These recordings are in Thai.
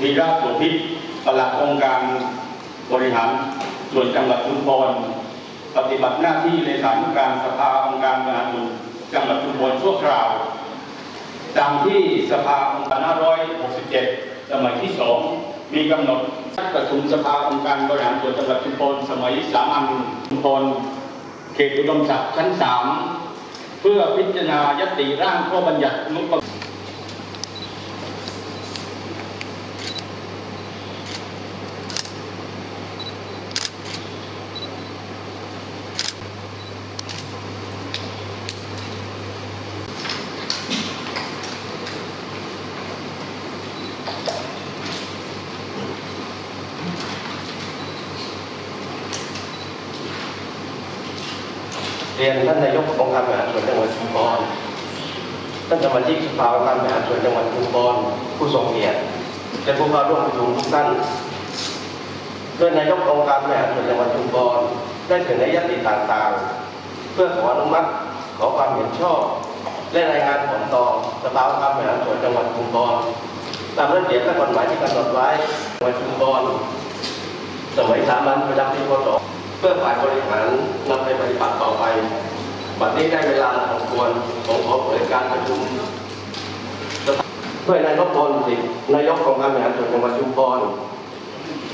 ธีราชโสภิตปลัดองค์การบริหารส่วนจังหวัดชุมพรปฏิบัติหน้าที่เลขานุการสภาองค์การบริหารจังหวัดชุมพรชั่วคราวตามที่สภาองค์การ567 สมัยที่สองมีกำหนดนัดประชุมสภาองค์การบริหารส่วนจังหวัดชุมพรสมัยสามัญชุมพรเขตอุดมศักดิ์ชั้นสามเพื่อพิจารณายติร่างข้อบัญญัติงบประ รียนท่านนายกองค์การบริหารส่วนจังหวัดชุมพรท่านสมาชิกสภาองค์การบริหารส่วนจังหวัดชุมพรผู้ทรงเกียรติและผู้เข้าร่วมประชุมทุกท่านโดยนายกองค์การบริหารส่วนจังหวัดชุมพรได้เสนอยติต่างๆ เพื่อขออนุมัติขอความเห็นชอบและรายงานผลต่อสภาองค์การบริหารส่วนจังหวัดชุมพรตามระเบียบและกฎหมายที่กำหนดไว้จังหวัดชุมพรสมัยสามัญประจำปีพศ เพื่อฝ่ายบริหารนำไปปฏิบัติต่อไป บัดนี้ได้เวลาสมควรผมขอเผยการประชุมด้วยนายกพลสิทธิ์นายกองค์การบริหารส่วนจังหวัดชุมพร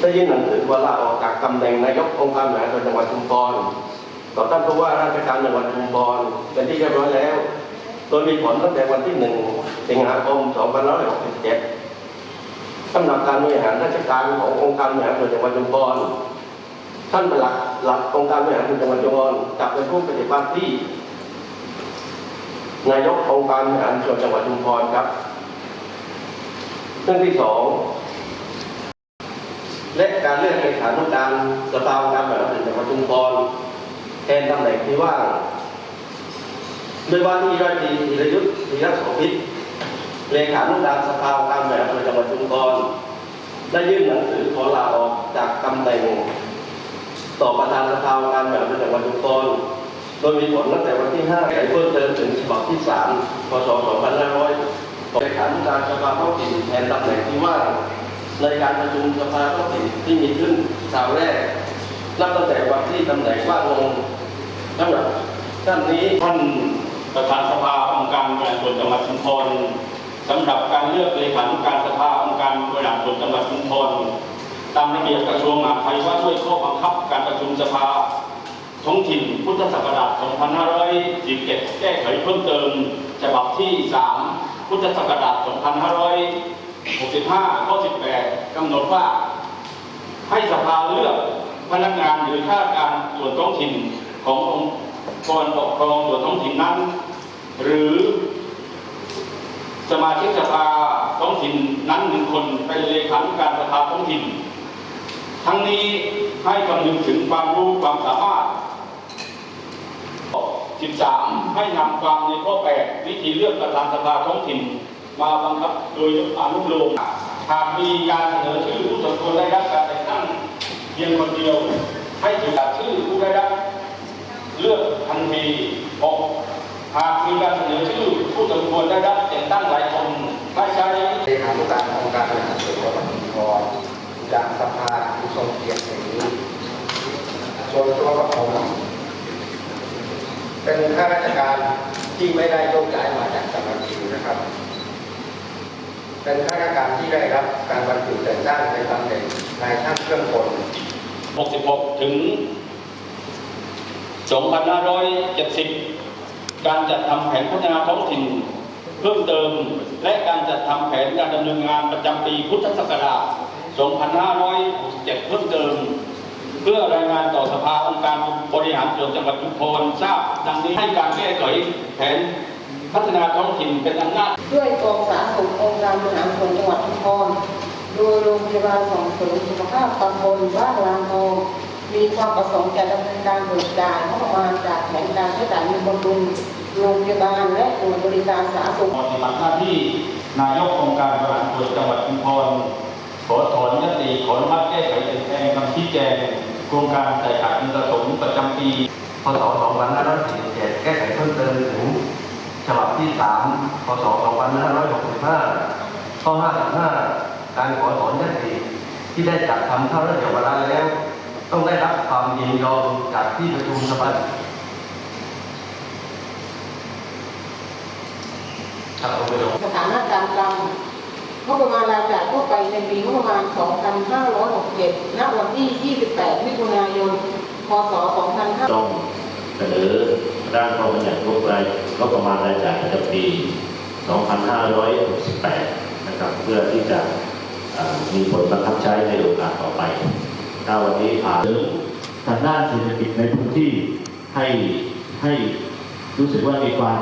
ได้ยื่นหนังสือว่าลาออกจากตำแหน่งนายกองค์การบริหารส่วนจังหวัดชุมพรต่อท่านผู้ว่าราชการจังหวัดชุมพรเป็นที่เรียบร้อยแล้ว โดยมีผลตั้งแต่วันที่1สิงหาคม2567สำหรับการบริหารราชการขององค์การบริหารส่วนจังหวัดชุมพร ท่านเป็นหลักหลักองค์การบริหารส่วนจังหวัดชุมพรจะเป็นผู้ปฏิบัติที่ นายกองค์การบริหารส่วนจังหวัดชุมพรครับเรื่องที่สองและการเลือกเลขานุการสภาองค์การบริหารส่วนจังหวัดชุมพรแทนตำแหน่งที่ว่างโดยว่าที่ร้อยตรีธีรยุทธ์ธีรโสภิตเลขานุการสภาองค์การบริหารส่วนจังหวัดชุมพรได้ยื่นหนังสือขอลาอ วนจังหวัดชุมพรโดยมีผลตั้งแต่วันที่5แต่เพิ่มเติมถึงฉบับที่ 3 พศ 2500เลขานุการสภาท้องถิ่นแทนตำแหน่งที่ว่างในการประชุมสภาท้องถิ่นที่มีขึ้นคราวแรกนับตั้งแต่วันที่ตำแหน่งว่างลงสำหรับท่านนี้ท่านประธานสภาองค์การบริหารส่วนจังหวัดชุมพรสำหรับการเลือกเลขานุการสภาองค์การบริหารส่วนจังหวัดชุมพรตามระเบียบกระทรวงมหาดไทยว่าด้วยข้อบังคับการประชุมสภา ท้องถิ่นพุทธศักราช 2547แก้ไขเพิ่มเติม ฉบับที่ 3 พุทธศักราช 2565 ข้อ 18 กำหนดว่า ให้สภาเลือกพนักงานหรือข้าราชการส่วนท้องถิ่นขององค์กรปกครองส่วนท้องถิ่นนั้น หรือสมาชิกสภาท้องถิ่นนั้นหนึ่งคนเป็นเลขานุการสภาท้องถิ่น ทั้งนี้ให้คำนึงถึงความรู้ความสามารถ 13 ให้นำความในข้อ 8 วิธีเลือกประธานสภาท้องถิ่น มาบังคับโดยอนุโลมหากมีการเสนอชื่อผู้สมควรได้รับการแต่งตั้งเพียงคนเดียว ให้ถือชื่อผู้ได้รับเลือกทันทีหกหากมีการเสนอชื่อผู้สมควรได้รับแต่งตั้งหลายคนไม่ใช้เลขานุการองค์การบริหารส่วนจังหวัดชุมพรจากสภาผู้ทรงเกียรติแห่งนี้ส่วนตัวกับผม เป็นข้าราชการที่ไม่ได้โยกย้ายมาจากจังหวัดอื่นนะครับ เป็นข้าราชการที่ได้รับ การบรรจุแต่งตั้งในตำแหน่งนายช่างเครื่องกล66 ถึง 2570 การจัดทำแผนพัฒนาท้องถิ่นเพิ่มเติม และการจัดทำแผนการดำเนินงานประจำปีพุทธศักราช2567 เพิ่มเติม พื่อรายงานต่อสภาองค์การบริหารส่วนจังหวัดชุมพรทราบดังนี้ให้การแก้ไขแผนพัฒนาท้องถิ่นเป็นอำนาจด้วยกองสาธารณสุของค์การบริหารส่วนจังหวัดชุมพรโดยโรงพยาบาลส่งเสริมสุขภาพตำบลบ้านลานทองมีความประสงค์จะดำเนินการเบิกจ่ายงบประมาณจากแผนการใช้จ่ายเงินบำรุงโรงพยาบาลและหน่วยบริการสาธารณสุขปฏิบัติหน้าที่นายกองค์การบริหารส่วนจังหวัดชุมพรขอถอนยติขออนุมัติแก้ไขเปลี่ยนแปลงคำชี้แจง โครงการจ่ายขาดเงินสะสมประจำปี พศ 2547 แก้ไขเพิ่มเติมถึงฉบับที่ 3 พศ 2565 ข้อ 55 การขอถอนยติที่ได้จัดทำเข้าระเบียบวาระแล้ว ต้องได้รับความยินยอมจากที่ประชุมสภาครับเอาไปลงสถานะการคลัง งบประมาณรายจ่ายทั่วไปในปีงบประมาณ 2567 ณ วันที่ 28 มิถุนายน พศ 2500ต้องเสนอร่างพระบัญญัติงบรายงบประมาณรายจ่ายประจำปี 2568 นะครับ เพื่อที่จะมีผลบังคับใช้ในโอกาสต่อไป ถ้าวันนี้ผ่านหรือทางด้านเศรษฐกิจในพื้นที่ให้ให้รู้สึกว่ามีความ